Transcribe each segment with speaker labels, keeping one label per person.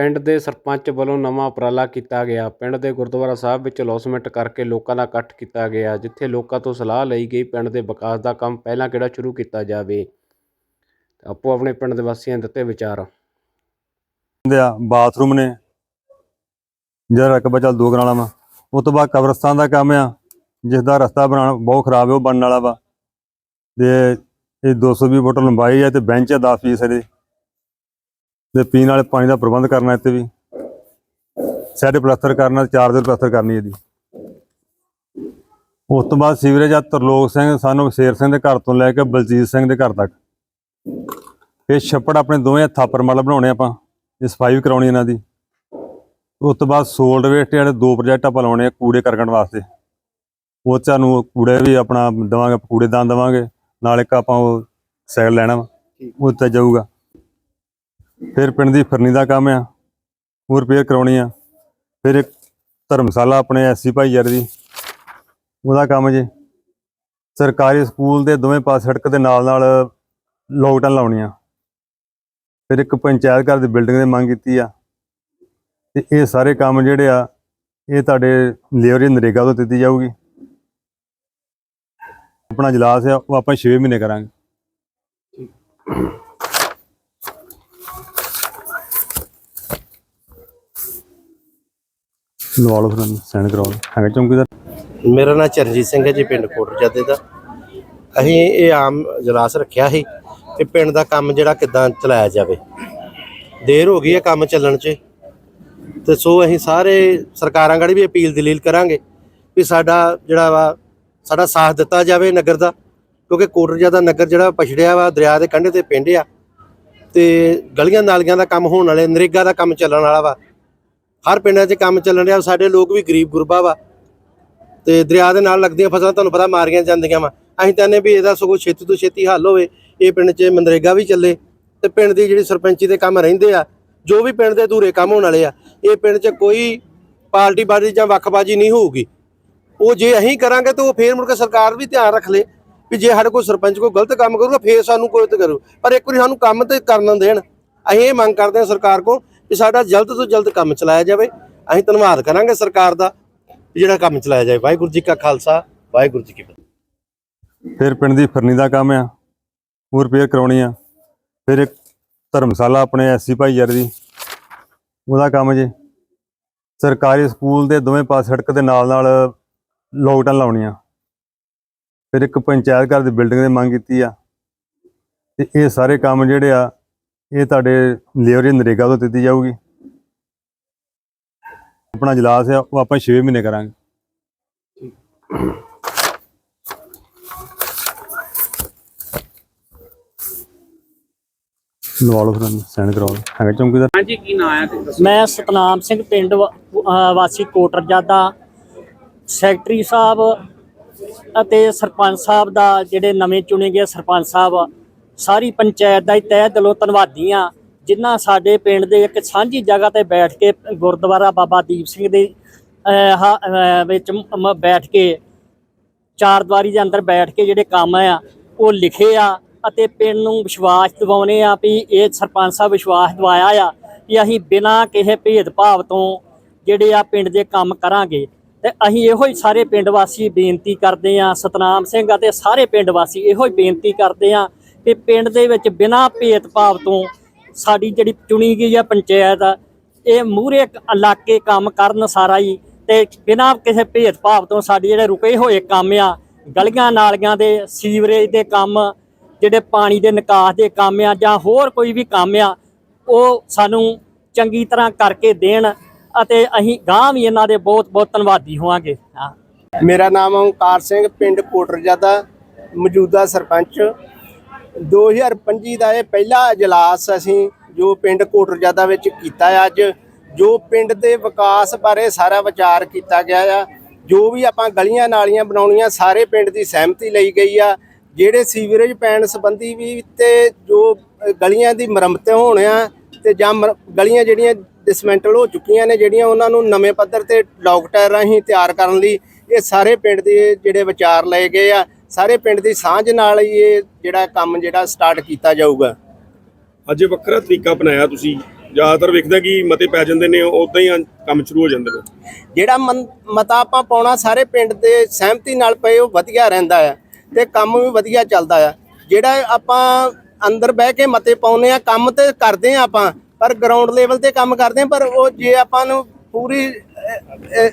Speaker 1: ਪਿੰਡ ਦੇ ਸਰਪੰਚ ਵੱਲੋਂ ਨਵਾਂ ਉਪਰਾਲਾ ਕੀਤਾ ਗਿਆ। ਪਿੰਡ ਦੇ ਗੁਰਦੁਆਰਾ ਸਾਹਿਬ ਵਿੱਚ ਅਲੌਸਮੈਂਟ ਕਰਕੇ ਲੋਕਾਂ ਦਾ ਇਕੱਠ ਕੀਤਾ ਗਿਆ, ਜਿੱਥੇ ਲੋਕਾਂ ਤੋਂ ਸਲਾਹ ਲਈ ਗਈ ਪਿੰਡ ਦੇ ਵਿਕਾਸ ਦਾ ਕੰਮ ਪਹਿਲਾਂ ਕਿਹੜਾ ਸ਼ੁਰੂ ਕੀਤਾ ਜਾਵੇ। ਆਪੋ ਆਪਣੇ ਪਿੰਡ ਦੇ ਵਾਸੀਆਂ ਨੇ ਦਿੱਤੇ ਵਿਚਾਰ।
Speaker 2: ਬਾਥਰੂਮ ਨੇ। ਜਿਹੜਾ ਰਕਬਾ ਚੱਲ ਦੋ ਕਰਾਣਾ ਵਾ। ਉਸ ਤੋਂ ਬਾਅਦ ਕਬਰਸਤਾਨ ਦਾ ਕੰਮ ਆ ਜਿਸ ਦਾ ਰਸਤਾ ਬਣਾਉਣਾ ਬਹੁਤ ਖਰਾਬ ਹੈ ਉਹ ਬਣਨ ਵਾਲਾ ਵਾ। ਤੇ ਇਹ 220 ਫੁੱਟ ਲੰਬਾਈ ਹੈ ਤੇ ਬੈਂਚ ਹੈ 10 ਫੀਸ ਇਹਦੇ ਤੇ ਪੀਣ ਵਾਲੇ ਪਾਣੀ ਦਾ ਪ੍ਰਬੰਧ ਕਰਨਾ ਇੱਥੇ ਵੀ। ਸੈਟ ਪਲਸਤਰ ਕਰਨਾ ਚਾਰ ਦਿਨ ਪਲਸਤਰ ਕਰਨੀ ਇਹਦੀ। ਉਸ ਤੋਂ ਬਾਅਦ ਸੀਵਰੇਜ ਆ ਤਰਲੋਕ ਸਿੰਘ ਸਾਨੂੰ ਸ਼ੇਰ ਸਿੰਘ ਦੇ ਘਰ ਤੋਂ ਲੈ ਕੇ ਬਲਜੀਤ ਸਿੰਘ ਦੇ ਘਰ ਤੱਕ। ਇਹ ਛੱਪੜ ਆਪਣੇ ਦੋਵੇਂ ਥਾਪਰ ਮਲ ਬਣਾਉਣੇ ਆਪਾਂ ਇਹ ਸਫ਼ਾਈ ਵੀ ਕਰਾਉਣੀ ਇਹਨਾਂ ਦੀ। ਉਸ ਤੋਂ ਬਾਅਦ ਸੋਲਡ ਵੇਸਟ ਜਿਹੜੇ ਦੋ ਪ੍ਰੋਜੈਕਟ ਆਪਾਂ ਲਾਉਣੇ ਆ ਕੂੜੇ ਕਰਕਣ ਵਾਸਤੇ। ਉਹ 'ਚ ਸਾਨੂੰ ਕੂੜੇ ਵੀ ਆਪਣਾ ਦਵਾਂਗੇ ਕੂੜੇਦਾਨ ਦਵਾਂਗੇ ਨਾਲ ਇੱਕ ਆਪਾਂ ਉਹ ਸਾਈਕਲ ਲੈਣਾ ਵਾ ਉਹ ਤੇ ਜਾਊਗਾ। ਫਿਰ ਪਿੰਡ ਦੀ ਫਰਨੀ ਦਾ ਕੰਮ ਆ, ਉਹ ਰਿਪੇਅਰ ਕਰਾਉਣੀ ਆ। ਫਿਰ ਇੱਕ ਧਰਮਸ਼ਾਲਾ ਆਪਣੇ ਐਸਸੀ ਭਾਈਚਾਰੇ ਦੀ, ਉਹਦਾ ਕੰਮ ਜੀ। ਸਰਕਾਰੀ ਸਕੂਲ ਦੇ ਦੋਵੇਂ ਪਾਸੇ ਸੜਕ ਦੇ ਨਾਲ ਨਾਲ ਲੋਕਡਾਊਨ ਲਾਉਣੀ ਆ ਫਿਰ ਇੱਕ ਪੰਚਾਇਤ ਘਰ ਦੀ ਬਿਲਡਿੰਗ ਦੀ ਮੰਗ ਕੀਤੀ ਆ। ਤੇ ਇਹ ਸਾਰੇ ਕੰਮ ਜਿਹੜੇ ਆ, ਇਹ ਤੁਹਾਡੇ ਲੇਬਰ ਨਰੇਗਾ ਤੋਂ ਦਿੱਤੀ ਜਾਊਗੀ। ਆਪਣਾ ਇਜਲਾਸ ਆ, ਉਹ ਆਪਾਂ 6 ਮਹੀਨੇ ਕਰਾਂਗੇ। ਲਵਾ ਲਓ ਫਿਰ ਸੈਂਡ ਕਰਾਓ। ਹੈਗਾ ਚੌਂਕੀਦਾਰ?
Speaker 3: ਮੇਰਾ ਨਾਮ ਚਰਨਜੀਤ ਸਿੰਘ ਹੈ ਜੀ, ਪਿੰਡ ਕੋਟਰਜਾਦੇ ਦਾ। ਅਸੀਂ ਇਹ ਆਮ ਜਲਾਸ ਰੱਖਿਆ ਸੀ ਕਿ ਪਿੰਡ ਦਾ ਕੰਮ ਜਿਹੜਾ ਕਿੱਦਾਂ ਚਲਾਇਆ ਜਾਵੇ। ਦੇਰ ਹੋ ਗਈ ਹੈ ਕੰਮ ਚੱਲਣ 'ਚ। ਤੇ ਸੋ ਅਸੀਂ ਸਾਰੇ ਸਰਕਾਰਾਂ ਗੜੀ ਵੀ ਅਪੀਲ ਦਲੀਲ ਕਰਾਂਗੇ ਵੀ ਸਾਡਾ ਜਿਹੜਾ ਵਾ, ਸਾਡਾ ਸਾਥ ਦਿੱਤਾ ਜਾਵੇ ਨਗਰ ਦਾ। ਕਿਉਂਕਿ ਕੋਟਰਜਾਦਾ ਨਗਰ ਜਿਹੜਾ ਪਛੜਿਆ ਵਾ, ਦਰਿਆ ਦੇ ਕੰਢੇ ਤੇ ਪਿੰਡ ਆ। ਤੇ ਗਲੀਆਂ ਨਾਲੀਆਂ ਦਾ ਕੰਮ ਹੋਣ ਵਾਲੇ, ਨਰੇਗਾ ਦਾ ਕੰਮ ਚੱਲਣ ਵਾਲਾ ਵਾ। ਹਰ ਪਿੰਡਾਂ 'ਚ ਕੰਮ ਚੱਲਣ ਰਿਹਾ, ਸਾਡੇ ਲੋਕ ਵੀ ਗਰੀਬ ਗੁਰਬਾ ਵਾ। ਤੇ ਦਰਿਆ ਦੇ ਨਾਲ ਲੱਗਦੀਆਂ ਫਸਲਾਂ ਤੁਹਾਨੂੰ ਪਤਾ ਮਾਰੀਆਂ ਜਾਂਦੀਆਂ ਵਾ। ਅਸੀਂ ਚਾਹੁੰਦੇ ਵੀ ਇਹਦਾ ਸਗੋਂ ਛੇਤੀ ਤੋਂ ਛੇਤੀ ਹੱਲ ਹੋਵੇ, ਇਹ ਪਿੰਡ 'ਚ ਮਨਰੇਗਾ ਵੀ ਚੱਲੇ। ਤੇ ਪਿੰਡ ਦੀ ਜਿਹੜੀ ਸਰਪੰਚੀ ਦੇ ਕੰਮ ਰਹਿੰਦੇ ਆ, ਜੋ ਵੀ ਪਿੰਡ ਦੇ ਅਧੂਰੇ ਕੰਮ ਹੋਣ ਵਾਲੇ ਆ, ਇਹ ਪਿੰਡ 'ਚ ਕੋਈ ਪਾਰਟੀ ਬਾਜੀ ਜਾਂ ਵੱਖਬਾਜੀ ਨਹੀਂ ਹੋਊਗੀ। ਉਹ ਜੇ ਅਸੀਂ ਕਰਾਂਗੇ ਤਾਂ ਉਹ ਫੇਰ ਮੁੜ ਕੇ ਸਰਕਾਰ ਵੀ ਧਿਆਨ ਰੱਖ ਲੇ, ਵੀ ਜੇ ਸਾਡੇ ਕੋਈ ਸਰਪੰਚ ਕੋਈ ਗਲਤ ਕੰਮ ਕਰੂਗਾ, ਫੇਰ ਸਾਨੂੰ ਕੋਈ ਤੇ ਕਰੂ। ਪਰ ਇੱਕ ਵਾਰੀ ਸਾਨੂੰ ਕੰਮ ਤੇ ਕਰਨ ਦੇਣ, ਅਸੀਂ ਇਹ ਮੰਗ ਕਰਦੇ ਹਾਂ ਸਰਕਾਰ ਕੋਲ ਕਿ ਸਾਡਾ ਜਲਦ ਤੋਂ ਜਲਦ ਕੰਮ ਚਲਾਇਆ ਜਾਵੇ। ਅਸੀਂ ਧੰਨਵਾਦ ਕਰਾਂਗੇ ਸਰਕਾਰ ਦਾ ਜਿਹੜਾ ਕੰਮ ਚਲਾਇਆ ਜਾਵੇ। ਵਾਹਿਗੁਰੂ ਜੀ ਕਾ ਖਾਲਸਾ, ਵਾਹਿਗੁਰੂ ਜੀ ਕੀ ਫਤਿਹ।
Speaker 2: ਫਿਰ ਪਿੰਡ ਦੀ ਫਰਨੀ ਦਾ ਕੰਮ ਆ ਉਹ ਰਿਪੇਅਰ ਕਰਾਉਣੀ ਆ। ਫਿਰ ਇੱਕ ਧਰਮਸ਼ਾਲਾ ਆਪਣੇ ਐਸਸੀ ਭਾਈਚਾਰੇ ਦੀ, ਉਹਦਾ ਕੰਮ ਜੀ। ਸਰਕਾਰੀ ਸਕੂਲ ਦੇ ਦੋਵੇਂ ਪਾਸੇ ਸੜਕ ਦੇ ਨਾਲ ਨਾਲ ਲੋਕਟਾਂ ਲਾਉਣੀਆਂ। ਫਿਰ ਇੱਕ ਪੰਚਾਇਤ ਘਰ ਦੀ ਬਿਲਡਿੰਗ ਦੀ ਮੰਗ ਕੀਤੀ ਆ। ਤੇ ਇਹ ਸਾਰੇ ਕੰਮ ਜਿਹੜੇ ਆ ਇਹ ਤੁਹਾਡੇ ਲੇਬਰ ਨਰੇਗਾ ਤੋਂ ਦਿੱਤੀ ਜਾਊਗੀ। ਆਪਣਾ ਇਜਲਾਸ ਆ ਉਹ ਆਪਾਂ 6 ਮਹੀਨੇ ਕਰਾਂਗੇ। ਲਵਾ ਲਓ ਫਿਰ ਸੈਂਡ ਕਰਾਓ। ਹੈਗਾ ਚੌਂਕੀਦਾਰ
Speaker 1: ਹਾਂਜੀ ਕੀ ਨਾਂ ਆ
Speaker 4: ਮੈਂ ਸਤਨਾਮ ਸਿੰਘ ਪਿੰਡ ਵਾਸੀ ਕੋਟਰਜਾਦਾ ਸੈਕਟਰੀ ਸਾਹਿਬ ਅਤੇ ਸਰਪੰਚ ਸਾਹਿਬ ਦਾ ਜਿਹੜੇ ਨਵੇਂ ਚੁਣੇ ਗਏ ਸਰਪੰਚ ਸਾਹਿਬ ਸਾਰੀ ਪੰਚਾਇਤ ਦਾ ਹੀ ਤਹਿ ਦਿਲੋਂ ਧੰਨਵਾਦੀ ਹਾਂ। ਜਿਨ੍ਹਾਂ ਸਾਡੇ ਪਿੰਡ ਦੇ ਇੱਕ ਸਾਂਝੀ ਜਗ੍ਹਾ ਤੇ ਬੈਠ ਕੇ ਗੁਰਦੁਆਰਾ ਬਾਬਾ ਦੀਪ ਸਿੰਘ ਦੇ ਅਹ, ਵਿੱਚ ਬੈਠ ਕੇ ਚਾਰ ਦੀਵਾਰੀ ਦੇ ਅੰਦਰ ਬੈਠ ਕੇ ਜਿਹੜੇ ਕੰਮ ਆ ਉਹ ਲਿਖੇ ਆ ਅਤੇ ਪਿੰਡ ਨੂੰ ਵਿਸ਼ਵਾਸ ਦਿਵਾਉਣੇ ਆ ਵੀ ਇਹ ਸਰਪੰਚ ਸਾਹਿਬ ਵਿਸ਼ਵਾਸ ਦਿਵਾਇਆ ਆ ਕਿ ਅਸੀਂ ਬਿਨਾਂ ਕਿਸੇ ਭੇਦਭਾਵ ਤੋਂ ਜਿਹੜੇ ਆ ਪਿੰਡ ਦੇ ਕੰਮ ਕਰਾਂਗੇ। ਤੇ ਅਸੀਂ ਇਹੋ ਹੀ ਸਾਰੇ ਪਿੰਡ ਵਾਸੀ ਬੇਨਤੀ ਕਰਦੇ ਆ ਸਤਨਾਮ ਸਿੰਘ ਅਤੇ ਸਾਰੇ ਪਿੰਡ ਵਾਸੀ ਇਹੋ ਹੀ ਬੇਨਤੀ ਕਰਦੇ ਆ ਕਿ ਪਿੰਡ ਦੇ ਵਿੱਚ ਬਿਨਾਂ ਭੇਦਭਾਵ ਤੋਂ ਸਾਡੀ ਜਿਹੜੀ ਚੁਣੀ ਗਈ ਆ ਪੰਚਾਇਤ ਆ, ਇਹ ਮੂਹਰੇ ਇਲਾਕੇ ਕੰਮ ਕਰਨ ਸਾਰਾ ਹੀ ਤੇ ਬਿਨਾਂ ਕਿਸੇ ਭੇਦਭਾਵ ਤੋਂ ਸਾਡੇ ਜਿਹੜੇ ਰੁਕੇ ਹੋਏ ਕੰਮ ਆ ਗਲੀਆਂ ਨਾਲੀਆਂ ਦੇ ਸੀਵਰੇਜ ਦੇ ਕੰਮ ਜਿਹੜੇ ਪਾਣੀ ਦੇ ਨਿਕਾਸ ਦੇ ਕੰਮ ਆ ਜਾਂ ਹੋਰ ਕੋਈ ਵੀ ਕੰਮ ਆ ਉਹ ਸਾਨੂੰ ਚੰਗੀ ਤਰ੍ਹਾਂ ਕਰਕੇ ਦੇਣ ਅਤੇ ਅਸੀਂ ਗਾਂ ਵੀ ਇਹਨਾਂ ਦੇ ਬਹੁਤ ਬਹੁਤ ਧੰਨਵਾਦੀ ਹੋਵਾਂਗੇ। ਹਾਂ।
Speaker 3: ਮੇਰਾ ਨਾਮ ਓਂਕਾਰ ਸਿੰਘ ਪਿੰਡ ਕੋਟਰਜਾਦਾ ਮੌਜੂਦਾ ਸਰਪੰਚ। 2025 ਦਾ ਇਹ ਪਹਿਲਾ ਇਜਲਾਸ ਅਸੀਂ ਜੋ ਪਿੰਡ ਕੋਟਰਜਾਦਾ ਵਿੱਚ ਕੀਤਾ ਹੈ ਅੱਜ, ਜੋ ਪਿੰਡ ਦੇ ਵਿਕਾਸ ਬਾਰੇ ਸਾਰਾ ਵਿਚਾਰ ਕੀਤਾ ਗਿਆ ਆ, ਜੋ ਵੀ ਆਪਾਂ ਗਲੀਆਂ ਨਾਲੀਆਂ ਬਣਾਉਣੀਆਂ ਸਾਰੇ ਪਿੰਡ ਦੀ ਸਹਿਮਤੀ ਲਈ ਗਈ ਆ, ਜਿਹੜੇ ਸੀਵਰੇਜ ਪੈਣ ਸੰਬੰਧੀ ਵੀ ਤੇ ਜੋ ਗਲੀਆਂ ਦੀ ਮੁਰੰਮਤ ਹੋਣਿਆ ਤੇ ਜਾਂ ਮਰ- ਗਲੀਆਂ ਜਿਹੜੀਆਂ ਡਿਸਮੈਂਟਲ ਹੋ ਚੁੱਕੀਆਂ ਨੇ, ਜਿਹੜੀਆਂ ਉਹਨਾਂ ਨੂੰ ਨਵੇਂ ਪੱਧਰ ਤੇ ਡਾਕਟਰ ਰਾਹੀਂ ਤਿਆਰ ਕਰਨ ਲਈ ਇਹ ਸਾਰੇ ਪਿੰਡ ਦੇ ਜਿਹੜੇ ਵਿਚਾਰ ਲਏ ਗਏ ਆ। ਸਾਰੇ ਪਿੰਡ ਦੀ ਸਾਂਝ ਨਾਲ ਹੀ ਇਹ ਜਿਹੜਾ ਕੰਮ ਜਿਹੜਾ ਸਟਾਰਟ ਕੀਤਾ ਜਾਊਗਾ।
Speaker 5: ਅੱਜ ਇਹ ਵੱਖਰਾ ਤਰੀਕਾ ਅਪਣਾਇਆ ਤੁਸੀਂ। ਜ਼ਿਆਦਾਤਰ ਵੇਖਦਾ ਕਿ ਮਤੇ ਪੈ ਜਾਂਦੇ ਨੇ ਉਦਾਂ ਹੀ ਕੰਮ ਸ਼ੁਰੂ ਹੋ ਜਾਂਦੇ ਨੇ।
Speaker 6: ਜਿਹੜਾ ਮਤਾ ਆਪਾਂ ਪਾਉਣਾ ਸਾਰੇ ਪਿੰਡ ਦੇ ਸਹਿਮਤੀ ਨਾਲ ਪਏ ਉਹ ਵਧੀਆ ਰਹਿੰਦਾ ਆ ਤੇ ਕੰਮ ਵੀ ਵਧੀਆ ਚੱਲਦਾ ਆ। ਜਿਹੜਾ ਆਪਾਂ ਅੰਦਰ ਬਹਿ ਕੇ ਮਤੇ ਪਾਉਨੇ ਆ ਕੰਮ ਤੇ ਕਰਦੇ ਆ ਆਪਾਂ ਪਰ ਗਰਾਊਂਡ ਲੈਵਲ ਤੇ ਕੰਮ ਕਰਦੇ ਆ ਪਰ ਉਹ ਜੇ ਆਪਾਂ ਨੂੰ ਪੂਰੀ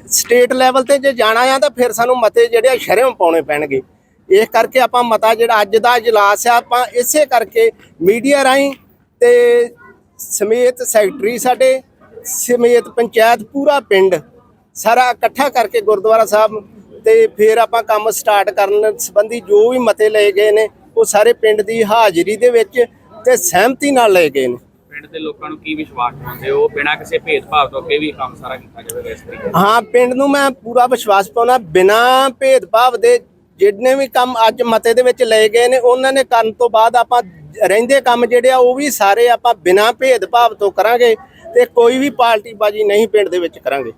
Speaker 6: ਸਟੇਟ ਲੈਵਲ ਤੇ ਜੇ ਜਾਣਾ ਆ ਤਾਂ ਫਿਰ ਸਾਨੂੰ ਮਤੇ ਜਿਹੜੇ ਆ ਸ਼ਰਮ ਪਾਉਣੇ ਪੈਣਗੇ। ਇਸ ਕਰਕੇ ਆਪਾਂ ਮਤਾ ਜਿਹੜਾ ਅੱਜ ਦਾ ਇਜਲਾਸ ਆ ਆਪਾਂ ਇਸੇ ਕਰਕੇ ਮੀਡੀਆ ਰਾਹੀਂ ਤੇ ਸਮੇਤ ਸੈਕਟਰੀ ਸਾਡੇ ਸਮੇਤ ਪੰਚਾਇਤ ਪੂਰਾ ਪਿੰਡ ਸਾਰਾ ਇਕੱਠਾ ਕਰਕੇ ਗੁਰਦੁਆਰਾ ਸਾਹਿਬ ਤੇ ਫਿਰ ਆਪਾਂ ਕੰਮ ਸਟਾਰਟ ਕਰਨ ਸੰਬੰਧੀ ਜੋ ਵੀ ਮਤੇ ਲਏ ਗਏ ਨੇ ਉਹ ਸਾਰੇ ਪਿੰਡ ਦੀ ਹਾਜ਼ਰੀ ਦੇ ਵਿੱਚ ਤੇ ਸਹਿਮਤੀ ਨਾਲ ਲਏ ਗਏ ਨੇ
Speaker 7: ਪਿੰਡ ਦੇ ਲੋਕਾਂ ਨੂੰ ਕੀ ਵਿਸ਼ਵਾਸ ਦਿਵਾਉਂਦੇ ਹੋ ਬਿਨਾਂ ਕਿਸੇ ਭੇਦਭਾਵ ਤੋਂ ਅੱਗੇ ਵੀ ਕੰਮ ਸਾਰਾ ਕੀਤਾ ਜਾਵੇਗਾ ਇਸ ਤਰੀਕੇ?
Speaker 6: ਹਾਂ ਪਿੰਡ ਨੂੰ ਮੈਂ ਪੂਰਾ ਵਿਸ਼ਵਾਸ ਪਾਉਣਾ ਬਿਨਾਂ ਭੇਦਭਾਵ ਦੇ ਜਿੰਨੇ ਵੀ ਕੰਮ ਅੱਜ ਮਤੇ ਦੇ ਵਿੱਚ ਲਏ ਗਏ ਨੇ, ਉਹਨਾਂ ਨੇ ਕਰਨ ਤੋਂ ਬਾਅਦ ਆਪਾਂ ਰਹਿੰਦੇ ਕੰਮ ਜਿਹੜੇ ਆ, ਉਹ ਵੀ ਸਾਰੇ ਆਪਾਂ ਬਿਨਾਂ ਭੇਦਭਾਵ ਤੋਂ ਕਰਾਂਗੇ ਤੇ ਕੋਈ ਵੀ ਪਾਰਟੀਬਾਜ਼ੀ ਨਹੀਂ ਪਿੰਡ ਦੇ ਵਿੱਚ ਕਰਾਂਗੇ।